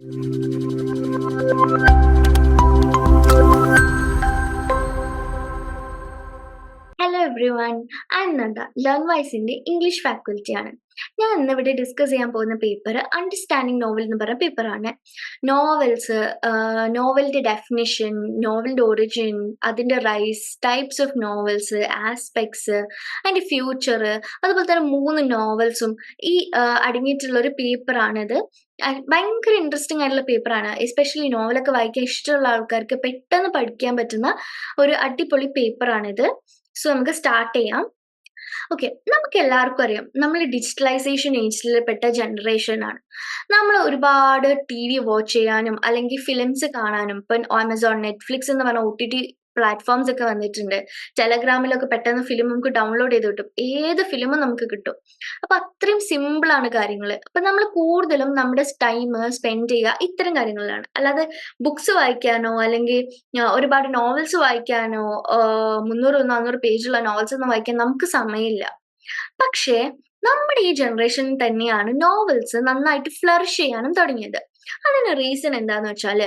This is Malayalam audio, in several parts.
Thank you. One I Nanda learn വൈസിന്റെ English ഫാക്കൽറ്റിയാണ് ഞാൻ ഇന്ന് ഇവിടെ ഡിസ്കസ് ചെയ്യാൻ പോകുന്ന പേപ്പർ അണ്ടർസ്റ്റാൻഡിങ് നോവൽ എന്ന് പറഞ്ഞ പേപ്പറാണ് നോവൽസ് നോവലിന്റെ ഡെഫിനിഷൻ നോവലിന്റെ ഒറിജിൻ അതിന്റെ rise types of novels aspects അതിന്റെ ഫ്യൂച്ചർ അതുപോലെ തന്നെ മൂന്ന് നോവൽസും ഈ അടങ്ങിയിട്ടുള്ള ഒരു പേപ്പറാണിത് ഭയങ്കര ഇൻട്രസ്റ്റിംഗ് ആയിട്ടുള്ള പേപ്പറാണ് എസ്പെഷ്യലി നോവലൊക്കെ വായിക്കാൻ ഇഷ്ടമുള്ള ആൾക്കാർക്ക് പെട്ടെന്ന് പഠിക്കാൻ പറ്റുന്ന ഒരു അടിപൊളി പേപ്പറാണിത് സോ നമുക്ക് സ്റ്റാർട്ട് ചെയ്യാം. ഓക്കെ നമുക്ക് എല്ലാവർക്കും അറിയാം നമ്മൾ ഡിജിറ്റലൈസേഷൻ ഏജിൽ പെട്ട ജനറേഷൻ ആണ്. നമ്മൾ ഒരുപാട് ടി വി വാച്ച് ചെയ്യാനും അല്ലെങ്കിൽ ഫിലിംസ് കാണാനും ഇപ്പം ആമസോൺ നെറ്റ്ഫ്ലിക്സ് എന്ന് പറഞ്ഞ ഒ ടി ടി പ്ലാറ്റ്ഫോംസ് ഒക്കെ വന്നിട്ടുണ്ട്. ടെലഗ്രാമിലൊക്കെ പെട്ടെന്ന് ഫിലിം നമുക്ക് ഡൗൺലോഡ് ചെയ്ത് കിട്ടും. ഏത് ഫിലിമും നമുക്ക് കിട്ടും. അപ്പൊ അത്രയും സിമ്പിൾ ആണ് കാര്യങ്ങൾ. അപ്പൊ നമ്മൾ കൂടുതലും നമ്മുടെ ടൈം സ്പെൻഡ് ചെയ്യുക ഇത്തരം കാര്യങ്ങളിലാണ്. അല്ലാതെ ബുക്സ് വായിക്കാനോ അല്ലെങ്കിൽ ഒരുപാട് നോവൽസ് വായിക്കാനോ മുന്നൂറ് നാന്നൂറ് പേജുള്ള നോവൽസ് ഒന്നും വായിക്കാൻ നമുക്ക് സമയമില്ല. പക്ഷേ നമ്മുടെ ഈ ജനറേഷൻ തന്നെയാണ് നോവൽസ് നന്നായിട്ട് ഫ്ലറിഷ് ചെയ്യാനും തുടങ്ങിയത്. അതിന് റീസൺ എന്താന്ന് വെച്ചാൽ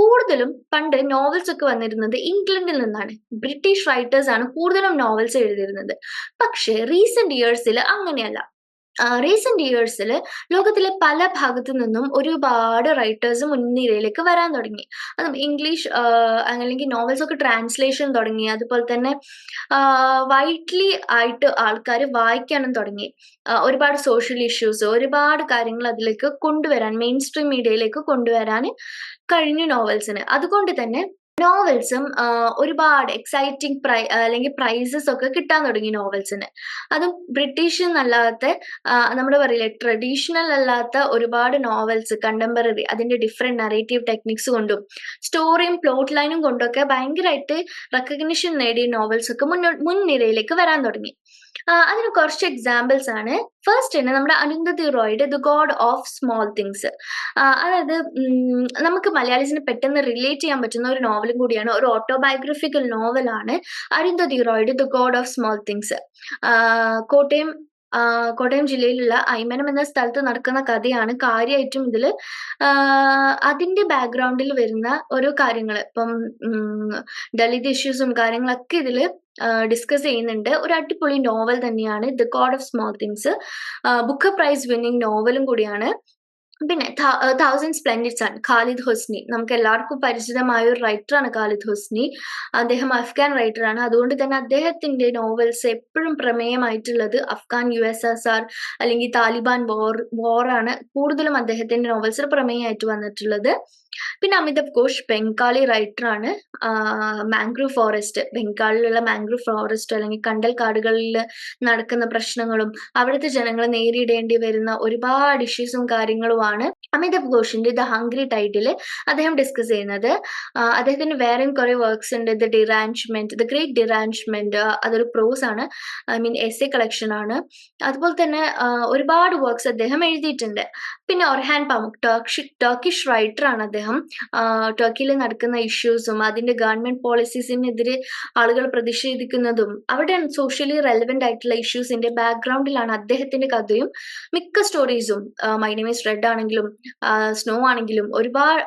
കൂടുതലും പണ്ട് നോവൽസ് ഒക്കെ വന്നിരുന്നത് ഇംഗ്ലണ്ടിൽ നിന്നാണ്. ബ്രിട്ടീഷ് റൈറ്റേഴ്സ് ആണ് കൂടുതലും നോവൽസ് എഴുതിയിരുന്നത്. പക്ഷേ റീസെന്റ് ഇയേഴ്സിൽ അങ്ങനെയല്ല. റീസെന്റ് ഇയേഴ്സിൽ ലോകത്തിലെ പല ഭാഗത്തു നിന്നും ഒരുപാട് റൈറ്റേഴ്സ് മുൻനിരയിലേക്ക് വരാൻ തുടങ്ങി. അതും ഇംഗ്ലീഷ് അല്ലെങ്കിൽ നോവൽസ് ഒക്കെ ട്രാൻസ്ലേഷൻ തുടങ്ങി. അതുപോലെ തന്നെ വൈറ്റ്ലി ആയിട്ട് ആൾക്കാർ വായിക്കാനും തുടങ്ങി. ഒരുപാട് സോഷ്യൽ ഇഷ്യൂസ് ഒരുപാട് കാര്യങ്ങൾ അതിലേക്ക് കൊണ്ടുവരാൻ മെയിൻ സ്ട്രീം മീഡിയയിലേക്ക് കൊണ്ടുവരാൻ കഴിഞ്ഞു നോവൽസിന് അതുകൊണ്ട് തന്നെ നോവൽസും ഒരുപാട് എക്സൈറ്റിംഗ് പ്രൈ അല്ലെങ്കിൽ പ്രൈസസ് ഒക്കെ കിട്ടാൻ തുടങ്ങി നോവൽസിന് അതും ബ്രിട്ടീഷ് എന്നല്ലാത്ത നമ്മുടെ പറയില്ലേ ട്രഡീഷണൽ അല്ലാത്ത ഒരുപാട് നോവൽസ് കണ്ടംപററി അതിന്റെ ഡിഫറെന്റ് നറേറ്റീവ് ടെക്നിക്സ് കൊണ്ടും സ്റ്റോറിയും പ്ലോട്ട് ലൈനും കൊണ്ടൊക്കെ ഭയങ്കരമായിട്ട് റെക്കഗ്നിഷൻ നേടിയ നോവൽസ് ഒക്കെ മുന്നോ മുൻനിരയിലേക്ക് വരാൻ തുടങ്ങി. അതിന് കുറച്ച് എക്സാമ്പിൾസ് ആണ്. ഫസ്റ്റ് തന്നെ നമ്മുടെ Arundhati റോയുടെ the God of Small Things അതായത് നമുക്ക് മലയാളീസിന് പെട്ടെന്ന് റിലേറ്റ് ചെയ്യാൻ പറ്റുന്ന ഒരു നോവലും കൂടിയാണ്. ഒരു ഓട്ടോബയോഗ്രഫിക്കൽ നോവലാണ് Arundhati റോയുടെ the God of Small Things Kottayam Kottayam ജില്ലയിലുള്ള ഐമനം എന്ന സ്ഥലത്ത് നടക്കുന്ന കഥയാണ് കാര്യമായിട്ടും ഇതിൽ അതിന്റെ ബാക്ക്ഗ്രൗണ്ടിൽ വരുന്ന ഓരോ കാര്യങ്ങൾ ഇപ്പം ദളിത് ഇഷ്യൂസും കാര്യങ്ങളൊക്കെ ഇതിൽ ഡിസ്കസ് ചെയ്യുന്നുണ്ട്. ഒരു അടിപൊളി നോവൽ തന്നെയാണ്. The God of Small Things book prize winning നോവലും കൂടിയാണ്. പിന്നെ thousand splendid sun Khaled Hosseini നമുക്ക് എല്ലാവർക്കും പരിചിതമായ ഒരു റൈറ്ററാണ് ഖാലിദ് ഹുസ്നി അദ്ദേഹം അഫ്ഗാൻ റൈറ്റർ ആണ്. അതുകൊണ്ട് തന്നെ അദ്ദേഹത്തിന്റെ നോവൽസ് എപ്പോഴും പ്രമേയമായിട്ടുള്ളത് Afghan U S S R അല്ലെങ്കിൽ താലിബാൻ വോർ വോറാണ് കൂടുതലും അദ്ദേഹത്തിന്റെ നോവൽസ് പ്രമേയമായിട്ട് വന്നിട്ടുള്ളത്. പിന്നെ അമിതാഭ് ഘോഷ് ബംഗാളി റൈറ്ററാണ് മാംഗ്രൂവ് ഫോറസ്റ്റ് ബംഗാളിലുള്ള മാംഗ്രൂവ് ഫോറസ്റ്റ് അല്ലെങ്കിൽ കണ്ടൽ കാടുകളിൽ നടക്കുന്ന പ്രശ്നങ്ങളും അവിടുത്തെ ജനങ്ങൾ നേരിടേണ്ടി വരുന്ന ഒരുപാട് ഇഷ്യൂസും കാര്യങ്ങളുമാണ് അമിതാഭ് ഘോഷിന്റെ ദ ഹംഗ്രി ടൈറ്റിൽ അദ്ദേഹം ഡിസ്കസ് ചെയ്യുന്നത്. അദ്ദേഹത്തിന് വേറെയും കുറെ വർക്ക്സ് ഉണ്ട്. The derangement the great derangement അതൊരു പ്രോസ് ആണ്. I mean S A collection ആണ്. അതുപോലെ തന്നെ ഒരുപാട് വർക്ക്സ് അദ്ദേഹം എഴുതിയിട്ടുണ്ട്. പിന്നെ Orhan Pamuk Turkish Turkish writer ആണ് അദ്ദേഹം. ടർക്കിയിൽ നടക്കുന്ന ഇഷ്യൂസും അതിന്റെ ഗവൺമെന്റ് പോളിസീസിനെതിരെ ആളുകൾ പ്രതിഷേധിക്കുന്നതും അവിടെ സോഷ്യലി റെലവെന്റ് ആയിട്ടുള്ള ഇഷ്യൂസിന്റെ ബാക്ക്ഗ്രൗണ്ടിലാണ് അദ്ദേഹത്തിന്റെ കഥയും. മിക്ക സ്റ്റോറീസും മൈനമേസ് റെഡ് ആണെങ്കിലും സ്നോ ആണെങ്കിലും ഒരുപാട്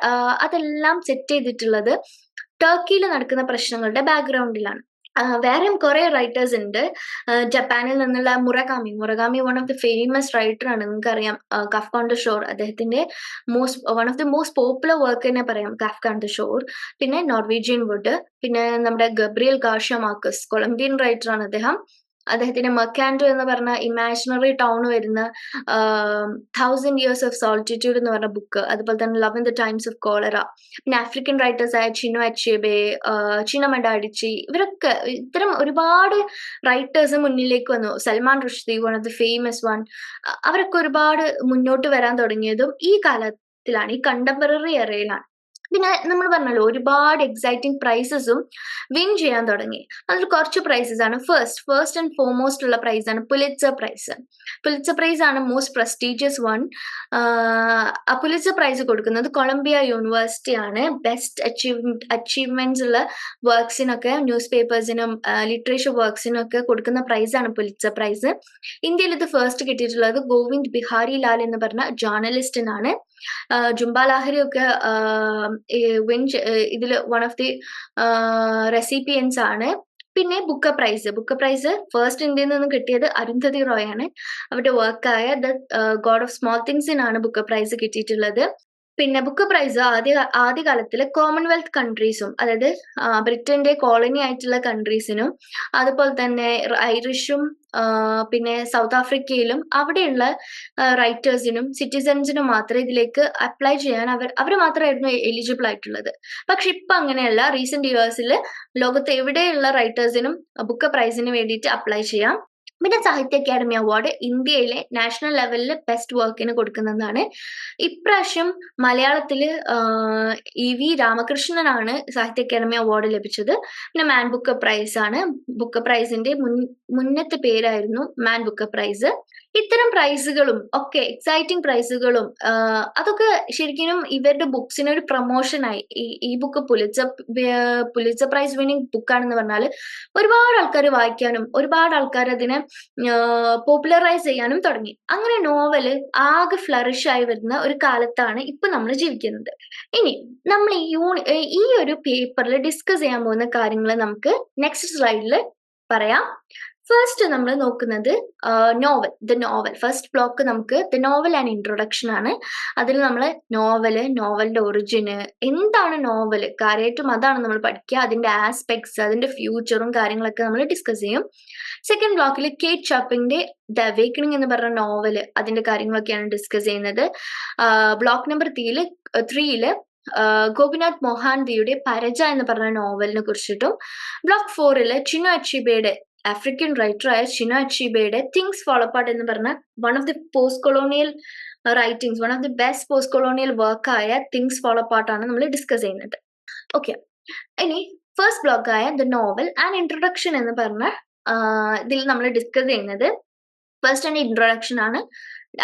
അതെല്ലാം സെറ്റ് ചെയ്തിട്ടുള്ളത് ടർക്കിയിൽ നടക്കുന്ന പ്രശ്നങ്ങളുടെ ബാക്ക്ഗ്രൗണ്ടിലാണ് വേറെയും കുറെ റൈറ്റേഴ്സ് ഉണ്ട്. ജപ്പാനിൽ നിന്നുള്ള Murakami Murakami one of the famous writer ആണ്. നിങ്ങൾക്കറിയാം അറിയാം ഓൺ ദ ഷോർ അദ്ദേഹത്തിന്റെ most one of the most popular work തന്നെ പറയാം കഫ് ഓൺ ദ ഷോർ പിന്നെ നോർവീജിയൻ വുഡ് പിന്നെ നമ്മുടെ Gabriel Garcia Marquez Colombian writer ആണ് അദ്ദേഹം. അദ്ദേഹത്തിന്റെ മക്കാൻഡോ എന്ന് പറഞ്ഞ ഇമാജിനറി ടൗൺ വരുന്ന തൗസൻഡ് ഇയേഴ്സ് ഓഫ് സോൾട്ടിറ്റ്യൂഡ് എന്ന് പറഞ്ഞ ബുക്ക് അതുപോലെ തന്നെ love in the times of cholera പിന്നെ ആഫ്രിക്കൻ റൈറ്റേഴ്സ് ആയ ചിനു അച്ചേബെ ചിന മണ്ടാടിച്ചി ഇവരൊക്കെ ഇത്തരം ഒരുപാട് റൈറ്റേഴ്സ് മുന്നിലേക്ക് വന്നു. Salman Rushdie one of the famous one അവരൊക്കെ ഒരുപാട് മുന്നോട്ട് വരാൻ തുടങ്ങിയതും ഈ കാലത്തിലാണ് ഈ കണ്ടംപററി എറയിലാണ് പിന്നെ നമ്മൾ പറഞ്ഞല്ലോ ഒരുപാട് എക്സൈറ്റിംഗ് പ്രൈസസും വിൻ ചെയ്യാൻ തുടങ്ങി. അതിൽ കുറച്ച് പ്രൈസസ് ആണ്. ഫസ്റ്റ് ഫസ്റ്റ് ആൻഡ് ഫോർമോസ്റ്റ് ഉള്ള പ്രൈസ് ആണ് പുലിറ്റ്സർ പ്രൈസ് പുലിറ്റ്സർ പ്രൈസ് ആണ് മോസ്റ്റ് പ്രസ്റ്റീജിയസ് വൺ ആ പുലിറ്റ്സർ പ്രൈസ് കൊടുക്കുന്നത് കൊളംബിയ യൂണിവേഴ്സിറ്റി ആണ്. ബെസ്റ്റ് അച്ചീവ് അച്ചീവ്മെന്റ്സ് ഉള്ള വർക്ക്സിനൊക്കെ ന്യൂസ് പേപ്പേഴ്സിനും ലിറ്ററേച്ചർ വർക്ക്സിനൊക്കെ കൊടുക്കുന്ന പ്രൈസ് ആണ് പുലിറ്റ്സർ പ്രൈസ് ഇന്ത്യയിൽ ഇത് ഫസ്റ്റ് കിട്ടിയിട്ടുള്ളത് ഗോവിന്ദ് ബിഹാരി ലാൽ എന്ന് പറഞ്ഞ ജേർണലിസ്റ്റിനാണ് ജുംബ ഒക്കെ വിഞ്ച് ഇതിൽ വൺ ഓഫ് ദി റെസിപ്പിയൻസ് ആണ്. പിന്നെ book prize book prize first ഇന്ത്യയിൽ നിന്ന് കിട്ടിയത് അരുന്ധതി റോയ് ആണ്. അവരുടെ വർക്കായ ദ ഗോഡ് ഓഫ് സ്മോൾ തിങ്സിനാണ് ബുക്ക് പ്രൈസ് കിട്ടിയിട്ടുള്ളത്. പിന്നെ ബുക്ക് പ്രൈസ് ആദ്യ ആദ്യകാലത്തിൽ കോമൺവെൽത്ത് കൺട്രീസും അതായത് ബ്രിട്ടന്റെ കോളനി ആയിട്ടുള്ള കൺട്രീസിനും അതുപോലെ തന്നെ ഐറിഷും പിന്നെ സൗത്ത് ആഫ്രിക്കയിലും അവിടെയുള്ള റൈറ്റേഴ്സിനും സിറ്റിസൺസിനും മാത്രമേ ഇതിലേക്ക് അപ്ലൈ ചെയ്യാൻ അവർ അവർ മാത്രമായിരുന്നു എലിജിബിൾ ആയിട്ടുള്ളത്. പക്ഷെ ഇപ്പൊ അങ്ങനെയല്ല. റീസെന്റ് ഇയേഴ്സിൽ ലോകത്ത് എവിടെയുള്ള റൈറ്റേഴ്സിനും ബുക്ക് പ്രൈസിന് വേണ്ടിയിട്ട് അപ്ലൈ ചെയ്യാം. പിന്നെ സാഹിത്യ അക്കാദമി അവാർഡ് ഇന്ത്യയിലെ നാഷണൽ ലെവലിൽ ബെസ്റ്റ് വർക്കിന് കൊടുക്കുന്നതാണ്. ഇപ്രാവശ്യം മലയാളത്തിൽ ഇ വി രാമകൃഷ്ണനാണ് സാഹിത്യ അക്കാദമി അവാർഡ് ലഭിച്ചത്. പിന്നെ മാൻ ബുക്ക് പ്രൈസ് ആണ്. ബുക്ക് പ്രൈസിന്റെ മുൻ മുന്നത്തെ പേരായിരുന്നു മാൻ ബുക്ക് പ്രൈസ് ഇത്തരം പ്രൈസുകളും ഒക്കെ എക്സൈറ്റിംഗ് പ്രൈസുകളും അതൊക്കെ ശരിക്കും ഇവരുടെ ബുക്സിന് ഒരു പ്രൊമോഷനായി ഈ ഈ book Pulitzer Pulitzer prize winning ബുക്കാണെന്ന് പറഞ്ഞാൽ ഒരുപാട് ആൾക്കാർ വായിക്കാനും ഒരുപാട് ആൾക്കാർ അതിനെ പോപ്പുലറൈസ് ചെയ്യാനും തുടങ്ങി. അങ്ങനെ നോവൽ ആകെ ഫ്ലറിഷ് ആയി വരുന്ന ഒരു കാലത്താണ് ഇപ്പൊ നമ്മൾ ജീവിക്കുന്നത്. ഇനി നമ്മൾ ഈ ഒരു പേപ്പറിൽ ഡിസ്കസ് ചെയ്യാൻ പോകുന്ന കാര്യങ്ങൾ നമുക്ക് നെക്സ്റ്റ് സ്ലൈഡിൽ പറയാം. ഫസ്റ്റ് നമ്മൾ നോക്കുന്നത് novel the novel first block നമുക്ക് ദ നോവൽ ആൻഡ് ഇൻട്രൊഡക്ഷൻ ആണ്. അതിൽ നമ്മൾ നോവൽ നോവലിന്റെ ഒറിജിന് എന്താണ് നോവൽ കാര്യമായിട്ടും അതാണ് നമ്മൾ പഠിക്കുക. അതിന്റെ ആസ്പെക്ട്സ് അതിന്റെ ഫ്യൂച്ചറും കാര്യങ്ങളൊക്കെ നമ്മൾ ഡിസ്കസ് ചെയ്യും. സെക്കൻഡ് ബ്ലോക്കിൽ കേറ്റ് ഷോപ്പിംഗിന്റെ ദ അവേക്കണിംഗ് എന്ന് പറഞ്ഞ നോവൽ അതിന്റെ കാര്യങ്ങളൊക്കെയാണ് ഡിസ്കസ് ചെയ്യുന്നത്. ബ്ലോക്ക് നമ്പർ ത്രീയിൽ ത്രീയിൽ ഗോപിനാഥ് മൊഹാന്തിയുടെ പരജ എന്ന് പറഞ്ഞ നോവലിനെ കുറിച്ചിട്ടും ബ്ലോക്ക് ഫോറിൽ ചിനു അച്ചിബയുടെ ആഫ്രിക്കൻ റൈറ്ററായ ഷിന അച്ചീബയുടെ തിങ്സ് ഫോളോപ്പാട്ട് എന്ന് പറഞ്ഞ one of the post colonial writings one of the best post colonial work ആയ തിങ്സ് ഫോളോപ്പാട്ടാണ് നമ്മൾ ഡിസ്കസ് ചെയ്യുന്നത്. ഓക്കെ ഇനി ഫസ്റ്റ് ബ്ലോക്കായ ദ നോവൽ ആൻഡ് ഇൻട്രൊഡക്ഷൻ എന്ന് പറഞ്ഞ ഇതിൽ നമ്മൾ ഡിസ്കസ് ചെയ്യുന്നത് ഫസ്റ്റ് ആൻഡ് ഇൻട്രൊഡക്ഷൻ ആണ്.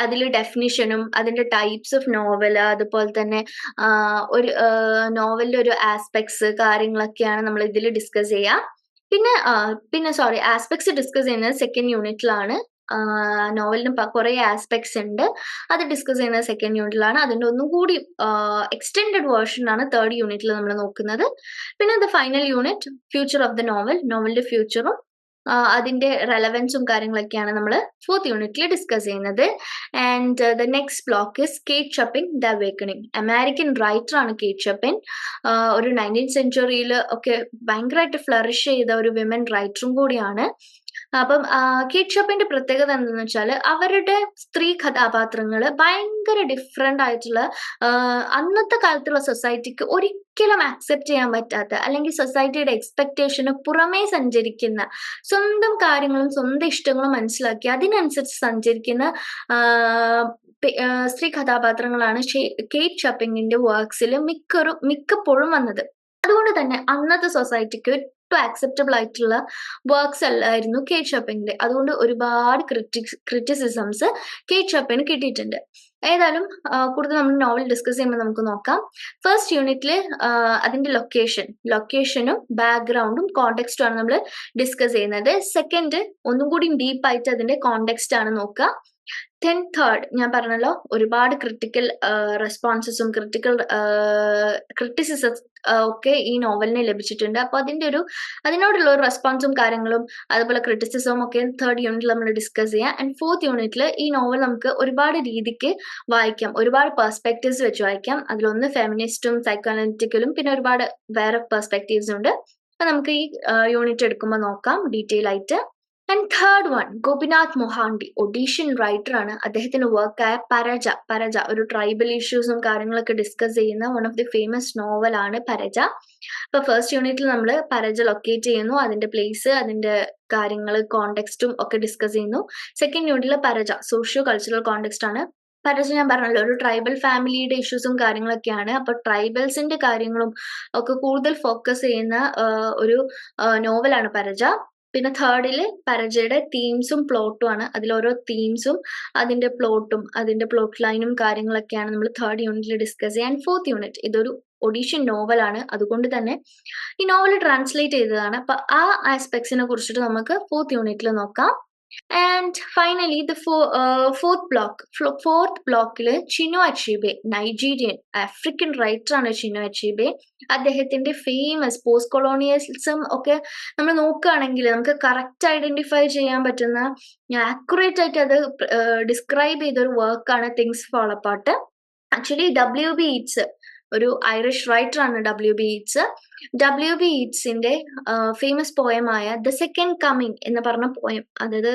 അതിൽ ഡെഫിനിഷനും അതിന്റെ ടൈപ്സ് ഓഫ് നോവൽ അതുപോലെ തന്നെ ഒരു നോവലിന്റെ ഒരു ആസ്പെക്ട്സ് കാര്യങ്ങളൊക്കെയാണ് നമ്മൾ ഇതിൽ ഡിസ്കസ് ചെയ്യുക പിന്നെ പിന്നെ സോറി ആസ്പെക്ട്സ് ഡിസ്കസ് ചെയ്യുന്നത് സെക്കൻഡ് യൂണിറ്റിലാണ് നോവലിന് കുറെ ആസ്പെക്ട്സ് ഉണ്ട്. അത് ഡിസ്കസ് ചെയ്യുന്നത് സെക്കൻഡ് യൂണിറ്റിലാണ് അതിന്റെ ഒന്നും കൂടി എക്സ്റ്റെൻഡഡ് വേർഷൻ ആണ് തേർഡ് യൂണിറ്റിൽ നമ്മൾ നോക്കുന്നത്. പിന്നെ the final unit future of the novel നോവലിന്റെ ഫ്യൂച്ചറും അതിന്റെ റെലവൻസും കാര്യങ്ങളൊക്കെയാണ് നമ്മൾ ഫോർത്ത് യൂണിറ്റിൽ ഡിസ്കസ് ചെയ്യുന്നത്. And the next block is Kate Chopin the awakening American writer ആണ് കേറ്റ് ഷപ്പിൻ ഒരു നയന്റീൻ സെഞ്ചുറിയിൽ ഒക്കെ ഭയങ്കരമായിട്ട് ഫ്ലറിഷ് ചെയ്ത ഒരു വിമൻ റൈറ്ററും കൂടിയാണ്. അപ്പം കേറ്റ് ഷോപ്പിന്റെ പ്രത്യേകത എന്താണെന്ന് വെച്ചാൽ അവരുടെ സ്ത്രീ കഥാപാത്രങ്ങൾ ഭയങ്കര ഡിഫറെന്റ് ആയിട്ടുള്ള അന്നത്തെ കാലത്തുള്ള സൊസൈറ്റിക്ക് ഒരിക്കലും ആക്സെപ്റ്റ് ചെയ്യാൻ പറ്റാത്ത അല്ലെങ്കിൽ സൊസൈറ്റിയുടെ എക്സ്പെക്ടേഷന് പുറമേ സഞ്ചരിക്കുന്ന സ്വന്തം കാര്യങ്ങളും സ്വന്തം ഇഷ്ടങ്ങളും മനസ്സിലാക്കി അതിനനുസരിച്ച് സഞ്ചരിക്കുന്ന സ്ത്രീ കഥാപാത്രങ്ങളാണ് കേറ്റ് ഷപ്പിങ്ങിന്റെ വർക്ക്സിൽ മിക്കറും മിക്കപ്പോഴും വന്നത്. അതുകൊണ്ട് തന്നെ അന്നത്തെ സൊസൈറ്റിക്ക് ഏറ്റവും ആക്സെപ്റ്റബിൾ ആയിട്ടുള്ള വർക്ക്സ് അല്ലായിരുന്നു കേറ്റ് ഷോപ്പിങ്ങിന്റെ അതുകൊണ്ട് ഒരുപാട് ക്രിറ്റിക്സ് ക്രിറ്റിസിസംസ് കേറ്റ് ഷോപ്പിന് കിട്ടിയിട്ടുണ്ട്. ഏതായാലും കൂടുതൽ നമ്മൾ നോവൽ ഡിസ്കസ് ചെയ്യുമ്പോൾ നമുക്ക് നോക്കാം. ഫസ്റ്റ് യൂണിറ്റിൽ അതിന്റെ ലൊക്കേഷൻ ലൊക്കേഷനും ബാക്ക്ഗ്രൗണ്ടും കോണ്ടെക്സ്റ്റും ആണ് നമ്മൾ ഡിസ്കസ് ചെയ്യുന്നത്. സെക്കൻഡ് ഒന്നും കൂടി ഡീപ്പായിട്ട് അതിന്റെ കോണ്ടെക്സ്റ്റ് ആണ് നോക്കുക. ദെൻ തേർഡ് ഞാൻ പറഞ്ഞല്ലോ ഒരുപാട് ക്രിട്ടിക്കൽ റെസ്പോൺസസും ക്രിട്ടിക്കൽ ക്രിറ്റിസിസം ഒക്കെ ഈ നോവലിനെ ലഭിച്ചിട്ടുണ്ട്. അപ്പൊ അതിന്റെ ഒരു അതിനോടുള്ള ഒരു റെസ്പോൺസും കാര്യങ്ങളും അതുപോലെ ക്രിറ്റിസിസവും ഒക്കെ തേർഡ് യൂണിറ്റിൽ നമ്മൾ ഡിസ്കസ് ചെയ്യാം. ആൻഡ് ഫോർത്ത് യൂണിറ്റിൽ ഈ നോവൽ നമുക്ക് ഒരുപാട് രീതിക്ക് വായിക്കാം. ഒരുപാട് പെർസ്പെക്റ്റീവ്സ് വെച്ച് വായിക്കാം. അതിലൊന്ന് ഫെമിനിസ്റ്റും സൈക്കോളജിക്കലും പിന്നെ ഒരുപാട് വേറെ പെർസ്പെക്റ്റീവ്സ് ഉണ്ട്. അപ്പൊ നമുക്ക് ഈ യൂണിറ്റ് എടുക്കുമ്പോൾ നോക്കാം ഡീറ്റെയിൽ ആയിട്ട്. And third one Gopinath Mohanty Odishan writer ആണ്. അദ്ദേഹത്തിന്റെ വർക്കായ പരജ. പരജ ഒരു ട്രൈബൽ ഇഷ്യൂസും കാര്യങ്ങളൊക്കെ ഡിസ്കസ് ചെയ്യുന്ന വൺ ഓഫ് ദി ഫേമസ് നോവലാണ് പരജ. ഇപ്പൊ ഫസ്റ്റ് യൂണിറ്റിൽ നമ്മൾ പരജ ലൊക്കേറ്റ് ചെയ്യുന്നു. അതിന്റെ പ്ലേസ് അതിന്റെ കാര്യങ്ങൾ കോണ്ടെക്സ്റ്റും ഒക്കെ ഡിസ്കസ് ചെയ്യുന്നു. സെക്കൻഡ് യൂണിറ്റിൽ പരജ സോഷ്യോ കൾച്ചറൽ കോണ്ടെക്സ്റ്റ് ആണ്. പരജ ഞാൻ പറഞ്ഞല്ലോ ഒരു ട്രൈബൽ ഫാമിലിയുടെ ഇഷ്യൂസും കാര്യങ്ങളൊക്കെയാണ്. അപ്പൊ ട്രൈബൽസിന്റെ കാര്യങ്ങളും ഒക്കെ കൂടുതൽ ഫോക്കസ് ചെയ്യുന്ന ഒരു നോവലാണ് പരജ. പിന്നെ തേർഡിൽ പരജയുടെ തീംസും പ്ലോട്ടും ആണ്. അതിൽ ഓരോ തീംസും അതിന്റെ പ്ലോട്ടും അതിന്റെ പ്ലോട്ട് ലൈനും കാര്യങ്ങളൊക്കെയാണ് നമ്മൾ തേർഡ് യൂണിറ്റിൽ ഡിസ്കസ് ചെയ്യാൻ ഫോർത്ത് യൂണിറ്റ് ഇതൊരു ഒഡീഷ്യൻ നോവലാണ് അതുകൊണ്ട് തന്നെ ഈ നോവൽ ട്രാൻസ്ലേറ്റ് ചെയ്തതാണ്. അപ്പൊ ആ ആസ്പെക്ട്സിനെ കുറിച്ചിട്ട് നമുക്ക് ഫോർത്ത് യൂണിറ്റിൽ നോക്കാം. And finally the fourth block fourth ബ്ലോക്കിൽ ചിനോ അച്ചീബെ നൈജീരിയൻ ആഫ്രിക്കൻ റൈറ്ററാണ് ചിനോ അച്ചീബെ അദ്ദേഹത്തിന്റെ ഫേമസ് പോസ്റ്റ് കൊളോണിയലിസം ഒക്കെ നമ്മൾ നോക്കുകയാണെങ്കിൽ നമുക്ക് കറക്റ്റ് ഐഡന്റിഫൈ ചെയ്യാൻ പറ്റുന്ന ആക്യുറേറ്റ് ആയിട്ട് അത് ഡിസ്ക്രൈബ് ചെയ്തൊരു വർക്കാണ് things fall apart actually W B Yeats ഒരു ഐറിഷ് റൈറ്റർ ആണ് W B Yeats W B ഈറ്റ്സിന്റെ famous പോയമായ ദ സെക്കൻഡ് കമ്മിങ് എന്ന് പറഞ്ഞ പോയം അതായത്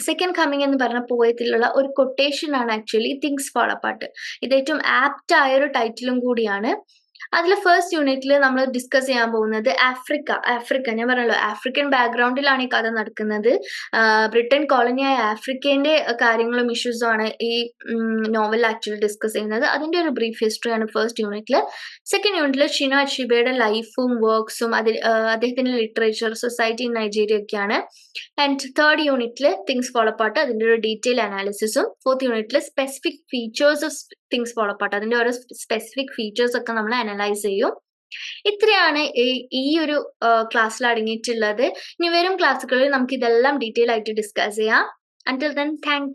സെക്കൻഡ് കമ്മിങ് എന്ന് പറഞ്ഞ പോയത്തിലുള്ള ഒരു കൊട്ടേഷൻ ആണ് ആക്ച്വലി തിങ്സ് ഫോളോ അപ്പാർട്ട് ഇത് ഏറ്റവും ആപ്റ്റ് ആയ ഒരു ടൈറ്റിലും കൂടിയാണ്. അതിൽ ഫസ്റ്റ് യൂണിറ്റിൽ നമ്മൾ ഡിസ്കസ് ചെയ്യാൻ പോകുന്നത് ആഫ്രിക്ക ആഫ്രിക്ക ഞാൻ പറഞ്ഞല്ലോ ആഫ്രിക്കൻ ബാക്ക്ഗ്രൗണ്ടിലാണ് ഈ കഥ നടക്കുന്നത്. ബ്രിട്ടൻ കോളനിയായ ആഫ്രിക്കേന്റെ കാര്യങ്ങളും ഇഷ്യൂസും ആണ് ഈ നോവൽ ആക്ച്വലി ഡിസ്കസ് ചെയ്യുന്നത്. അതിന്റെ ഒരു ബ്രീഫ് ഹിസ്റ്ററിയാണ് ഫസ്റ്റ് യൂണിറ്റിൽ സെക്കൻഡ് യൂണിറ്റിൽ ഷിനോ അഷിബയുടെ ലൈഫും വർക്ക്സും അതിൽ അദ്ദേഹത്തിന്റെ ലിറ്ററേച്ചർ സൊസൈറ്റി ഇൻ നൈജീരിയ ഒക്കെയാണ്. ആൻഡ് തേർഡ് യൂണിറ്റിൽ തിങ്സ് ഫോളോ പാട്ട് അതിന്റെ ഒരു ഡീറ്റെയിൽ അനാലിസിസും ഫോർത്ത് യൂണിറ്റിൽ specific features of things fall apart അതിന്റെ ഓരോ സ്പെസിഫിക് ഫീച്ചേഴ്സ് ഒക്കെ നമ്മൾ അനലൈസ് ചെയ്യും. ഇത്രയാണ് ഈ ഒരു ക്ലാസ്സിൽ അടങ്ങിയിട്ടുള്ളത്. ഇനി വരും ക്ലാസ്സുകളിൽ നമുക്ക് ഇതെല്ലാം ഡീറ്റെയിൽ ആയിട്ട് ഡിസ്കസ് ചെയ്യാം. അന്റിൽ ദെൻ താങ്ക്